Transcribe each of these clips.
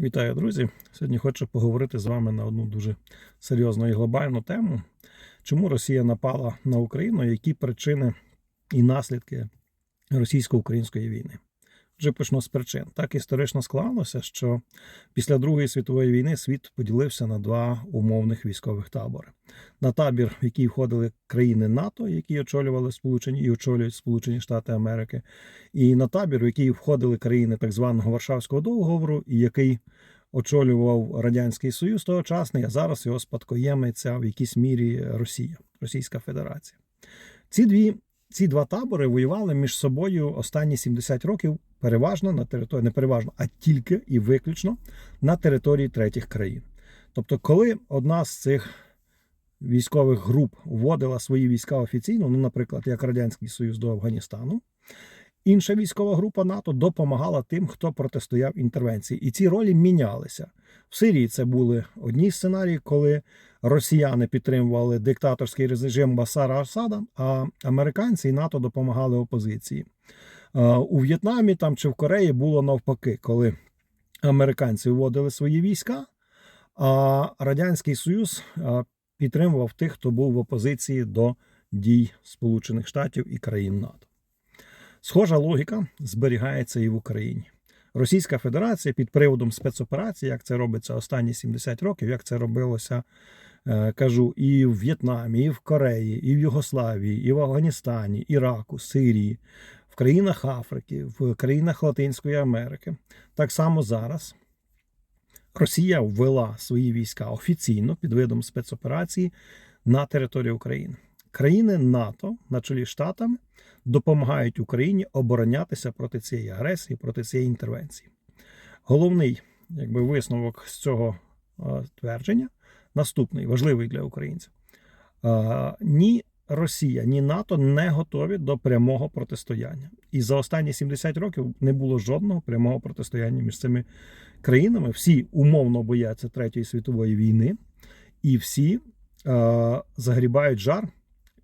Вітаю, друзі! Сьогодні хочу поговорити з вами на одну дуже серйозну і глобальну тему. Чому Росія напала на Україну, які причини і наслідки російсько-української війни? Вже почну з причин. Так історично склалося, що після Другої світової війни світ поділився на два умовних військових табори: на табір, в який входили країни НАТО, які очолювали Сполучені і очолюють Сполучені Штати Америки, і на табір, в який входили країни так званого Варшавського договору, і який очолював Радянський Союз тогочасний, а зараз його спадкоємиця в якійсь мірі Росія, Російська Федерація. Ці дві ці два табори воювали між собою останні 70 років переважно на території, не переважно, а тільки і виключно на території третіх країн. Тобто, коли одна з цих військових груп вводила свої війська офіційно, ну, наприклад, як Радянський Союз до Афганістану, інша військова група НАТО допомагала тим, хто протистояв інтервенції. І ці ролі мінялися. В Сирії це були одні сценарії, коли росіяни підтримували диктаторський режим Басара Асада, а американці і НАТО допомагали опозиції. У В'єтнамі там чи в Кореї було навпаки, коли американці вводили свої війська, а Радянський Союз підтримував тих, хто був в опозиції до дій Сполучених Штатів і країн НАТО. Схожа логіка зберігається і в Україні. Російська Федерація під приводом спецоперації, як це робиться останні 70 років, як це робилося, кажу, і в В'єтнамі, і в Кореї, і в Югославії, і в Афганістані, Іраку, Сирії, країнах Африки, в країнах Латинської Америки. Так само зараз Росія ввела свої війська офіційно під видом спецоперації на територію України. Країни НАТО на чолі штатами допомагають Україні оборонятися проти цієї агресії, проти цієї інтервенції. Головний якби, висновок з цього а, твердження наступний, важливий для українців. А, ні Росія, ні НАТО не готові до прямого протистояння. І за останні 70 років не було жодного прямого протистояння між цими країнами. Всі умовно бояться Третьої світової війни, і всі а, загрібають жар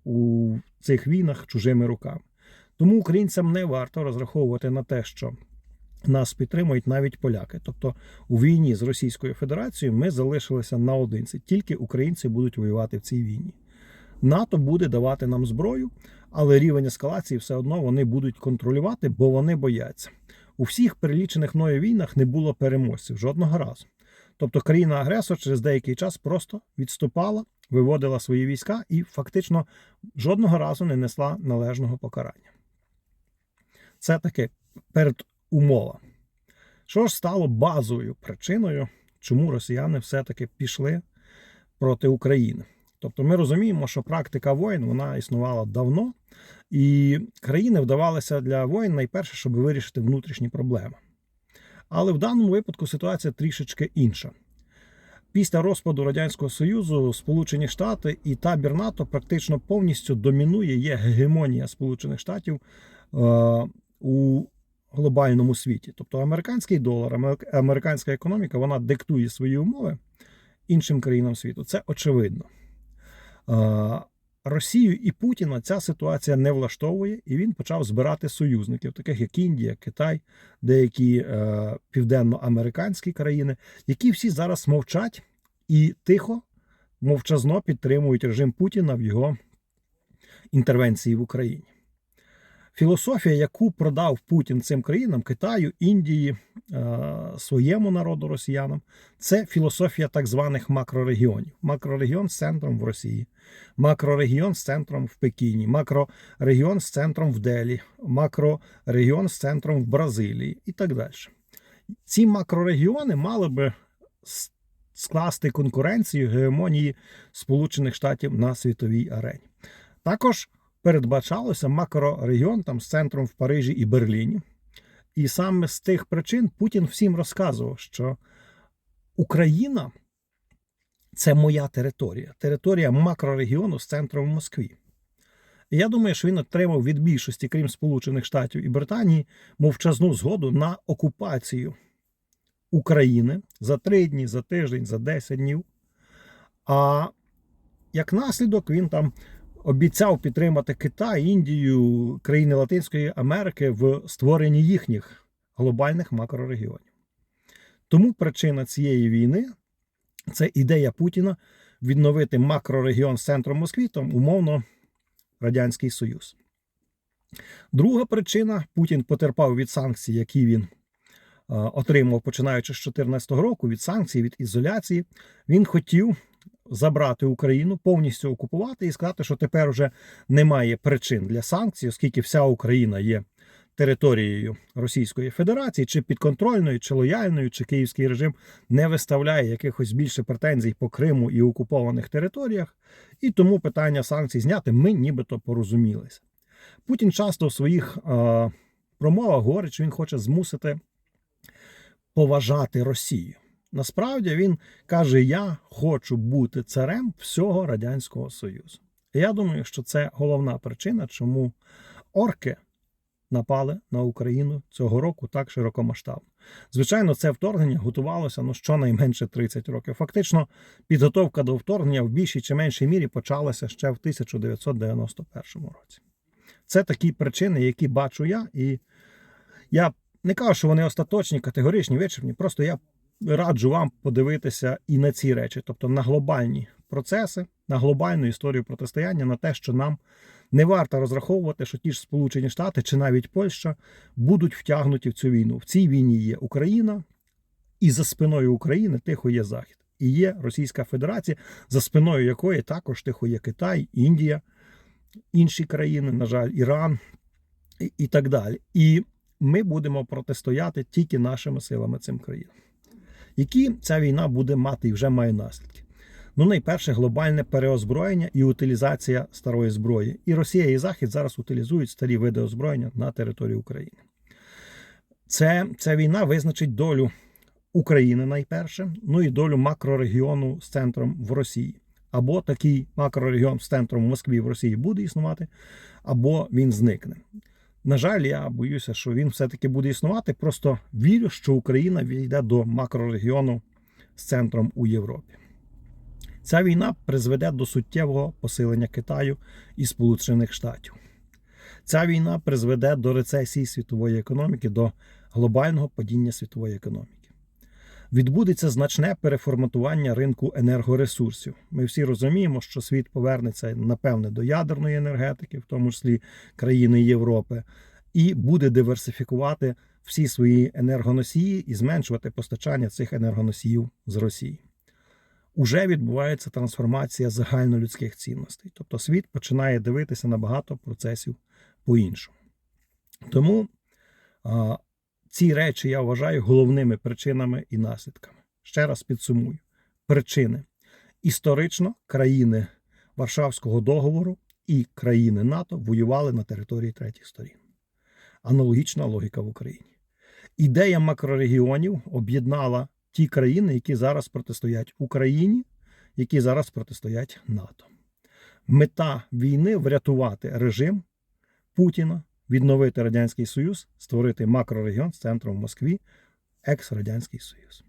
у цих війнах чужими руками. Тому українцям не варто розраховувати на те, що нас підтримують навіть поляки. Тобто у війні з Російською Федерацією ми залишилися наодинці. Тільки українці будуть воювати в цій війні. НАТО буде давати нам зброю, але рівень ескалації все одно вони будуть контролювати, бо вони бояться. У всіх перелічених мною війнах не було переможців жодного разу. Тобто країна-агресор через деякий час просто відступала, виводила свої війська і фактично жодного разу не несла належного покарання. Це таке передумова. Що ж стало базовою причиною, чому росіяни все-таки пішли проти України? Тобто ми розуміємо, що практика воїн вона існувала давно, і країни вдавалися для воїн найперше, щоб вирішити внутрішні проблеми. Але в даному випадку ситуація трішечки інша. Після розпаду Радянського Союзу Сполучені Штати і табір НАТО практично повністю домінує є гегемонія Сполучених Штатів е, у глобальному світі. Тобто американський долар, американська економіка вона диктує свої умови іншим країнам світу. Це очевидно. Е, Росію і Путіна ця ситуація не влаштовує, і він почав збирати союзників, таких як Індія, Китай, деякі е, південноамериканські країни, які всі зараз мовчать і тихо, мовчазно підтримують режим Путіна в його інтервенції в Україні. Філософія, яку продав Путін цим країнам, Китаю, Індії, е, своєму народу росіянам, це філософія так званих макрорегіонів. Макрорегіон з центром в Росії, макрорегіон з центром в Пекіні, макрорегіон з центром в Делі, макрорегіон з центром в Бразилії і так далі. Ці макрорегіони мали би скласти конкуренцію гегемонії Сполучених Штатів на світовій арені. Також передбачалося макрорегіон там з центром в Парижі і Берліні. І саме з тих причин Путін всім розказував, що Україна це моя територія, територія макрорегіону з центром в Москві. Я думаю, що він отримав від більшості, крім Сполучених Штатів і Британії, мовчазну згоду на окупацію України за три дні, за тиждень, за 10 днів. А як наслідок він там обіцяв підтримати Китай, Індію, країни Латинської Америки в створенні їхніх глобальних макрорегіонів. Тому причина цієї війни це ідея Путіна відновити макрорегіон з центром Москві, там умовно Радянський Союз. Друга причина Путін потерпав від санкцій, які він е, отримав починаючи з 2014 року, від санкцій, від ізоляції. Він хотів забрати Україну, повністю окупувати і сказати, що тепер вже немає причин для санкцій, оскільки вся Україна є територією Російської Федерації, чи підконтрольною, чи лояльною, чи київський режим не виставляє якихось більше претензій по Криму і окупованих територіях, і тому питання санкцій зняти ми нібито порозумілися. Путін часто в своїх е, промовах говорить, що він хоче змусити поважати Росію. Насправді він каже: Я хочу бути царем всього Радянського Союзу. І я думаю, що це головна причина, чому орки напали на Україну цього року так широкомасштабно. Звичайно, це вторгнення готувалося ну, щонайменше 30 років. Фактично, підготовка до вторгнення в більшій чи меншій мірі почалася ще в 1991 році. Це такі причини, які бачу я, і я не кажу, що вони остаточні, категоричні, вичерпні. Просто я раджу вам подивитися і на ці речі, тобто на глобальні процеси, на глобальну історію протистояння, на те, що нам не варто розраховувати, що ті ж Сполучені Штати чи навіть Польща будуть втягнуті в цю війну. В цій війні є Україна, і за спиною України тихо є Захід. І є Російська Федерація, за спиною якої також тихо є Китай, Індія, інші країни, на жаль, Іран і, і так далі. І ми будемо протистояти тільки нашими силами цим країнам. Які ця війна буде мати і вже має наслідки? Ну, найперше, глобальне переозброєння і утилізація старої зброї. І Росія і Захід зараз утилізують старі види озброєння на території України. Це, Ця війна визначить долю України найперше, ну і долю макрорегіону з центром в Росії. Або такий макрорегіон з центром в Москві в Росії буде існувати, або він зникне. На жаль, я боюся, що він все-таки буде існувати. Просто вірю, що Україна війде до макрорегіону з центром у Європі. Ця війна призведе до суттєвого посилення Китаю і Сполучених Штатів. Ця війна призведе до рецесії світової економіки, до глобального падіння світової економіки. Відбудеться значне переформатування ринку енергоресурсів. Ми всі розуміємо, що світ повернеться напевне до ядерної енергетики, в тому числі країни Європи, і буде диверсифікувати всі свої енергоносії і зменшувати постачання цих енергоносіїв з Росії. Уже відбувається трансформація загальнолюдських цінностей. Тобто світ починає дивитися на багато процесів по-іншому. Тому ці речі я вважаю головними причинами і наслідками. Ще раз підсумую: причини історично країни Варшавського договору і країни НАТО воювали на території третіх сторін. Аналогічна логіка в Україні. Ідея макрорегіонів об'єднала ті країни, які зараз протистоять Україні, які зараз протистоять НАТО. Мета війни врятувати режим Путіна, відновити Радянський Союз, створити макрорегіон з центром в Москві, екс-Радянський Союз.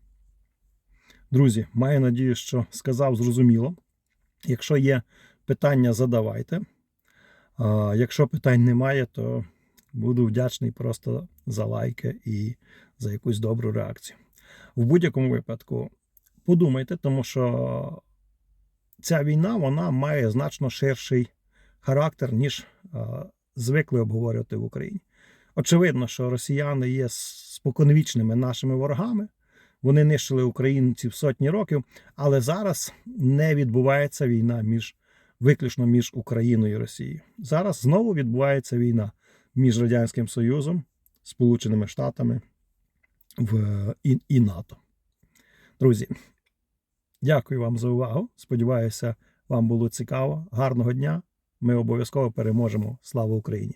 Друзі, маю надію, що сказав зрозуміло. Якщо є питання, задавайте. А Якщо питань немає, то буду вдячний просто за лайки і за якусь добру реакцію. В будь-якому випадку подумайте, тому що ця війна вона має значно ширший характер, ніж звикли обговорювати в Україні. Очевидно, що росіяни є споконвічними нашими ворогами. Вони нищили українців сотні років, але зараз не відбувається війна між виключно між Україною і Росією. Зараз знову відбувається війна між Радянським Союзом, Сполученими Штатами в і, і НАТО. Друзі, дякую вам за увагу. Сподіваюся, вам було цікаво. Гарного дня! Ми обов'язково переможемо. Слава Україні!